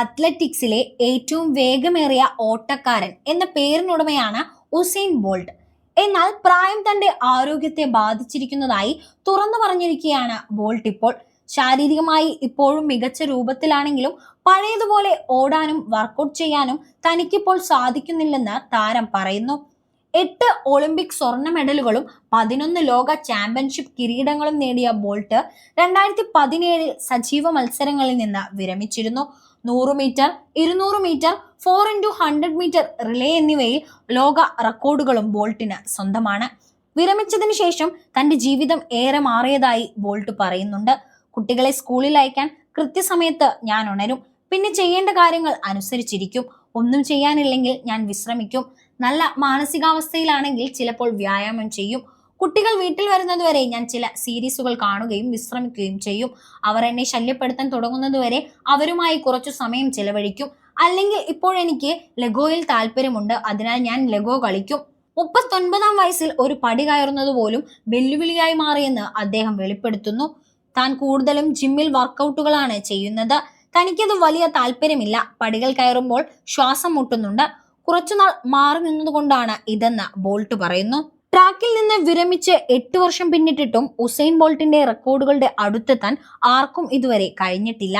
അത്ലറ്റിക്സിലെ ഏറ്റവും വേഗമേറിയ ഓട്ടക്കാരൻ എന്ന പേരിനുടമയാണ് ഉസൈൻ ബോൾട്ട്. എന്നാൽ പ്രായം തന്റെ ആരോഗ്യത്തെ ബാധിച്ചിരിക്കുന്നതായി തുറന്നു പറഞ്ഞിരിക്കുകയാണ് ബോൾട്ട് ഇപ്പോൾ. ശാരീരികമായി ഇപ്പോഴും മികച്ച രൂപത്തിലാണെങ്കിലും പഴയതുപോലെ ഓടാനും വർക്കൗട്ട് ചെയ്യാനും തനിക്കിപ്പോൾ സാധിക്കുന്നില്ലെന്ന് താരം പറയുന്നു. എട്ട് ഒളിമ്പിക് സ്വർണ മെഡലുകളും പതിനൊന്ന് ലോക ചാമ്പ്യൻഷിപ്പ് കിരീടങ്ങളും നേടിയ ബോൾട്ട് രണ്ടായിരത്തി പതിനേഴിൽ സജീവ മത്സരങ്ങളിൽ നിന്ന് വിരമിച്ചിരുന്നു. നൂറ് മീറ്റർ ഇരുന്നൂറ് metre four into hundred metre relay എന്നിവയിൽ ലോക റെക്കോർഡുകളും ബോൾട്ടിന് സ്വന്തമാണ്. വിരമിച്ചതിന് ശേഷം തന്റെ ജീവിതം ഏറെ മാറിയതായി ബോൾട്ട് പറയുന്നുണ്ട്. കുട്ടികളെ സ്കൂളിൽ അയക്കാൻ കൃത്യസമയത്ത് ഞാൻ ഉണരും. പിന്നെ ചെയ്യേണ്ട കാര്യങ്ങൾ അനുസരിച്ചിരിക്കും. ഒന്നും ചെയ്യാനില്ലെങ്കിൽ ഞാൻ വിശ്രമിക്കും. നല്ല മാനസികാവസ്ഥയിലാണെങ്കിൽ ചിലപ്പോൾ വ്യായാമം ചെയ്യും. കുട്ടികൾ വീട്ടിൽ വരുന്നതുവരെ ഞാൻ ചില സീരീസുകൾ കാണുകയും വിശ്രമിക്കുകയും ചെയ്യും. അവർ എന്നെ ശല്യപ്പെടുത്താൻ തുടങ്ങുന്നതുവരെ അവരുമായി കുറച്ചു സമയം ചെലവഴിക്കും. അല്ലെങ്കിൽ ഇപ്പോൾ എനിക്ക് ലഗോയിൽ താല്പര്യമുണ്ട്. അതിനാൽ ഞാൻ ലഗോ കളിക്കും. മുപ്പത്തൊൻപതാം വയസ്സിൽ ഒരു പടി കയറുന്നത് പോലും വെല്ലുവിളിയായി മാറിയെന്ന് അദ്ദേഹം വെളിപ്പെടുത്തുന്നു. താൻ കൂടുതലും ജിമ്മിൽ വർക്കൗട്ടുകളാണ് ചെയ്യുന്നത്. തനിക്കത് വലിയ താല്പര്യമില്ല. പടികൾ കയറുമ്പോൾ ശ്വാസം മുട്ടുന്നുണ്ട്. കുറച്ചുനാൾ മാറി നിന്നതുകൊണ്ടാണ് ഇതെന്ന് ബോൾട്ട് പറയുന്നു. ട്രാക്കിൽ നിന്ന് വിരമിച്ച് എട്ട് വർഷം പിന്നിട്ടിട്ടും ഉസൈൻ ബോൾട്ടിന്റെ റെക്കോർഡുകളുടെ അടുത്തെത്താൻ ആർക്കും ഇതുവരെ കഴിഞ്ഞിട്ടില്ല.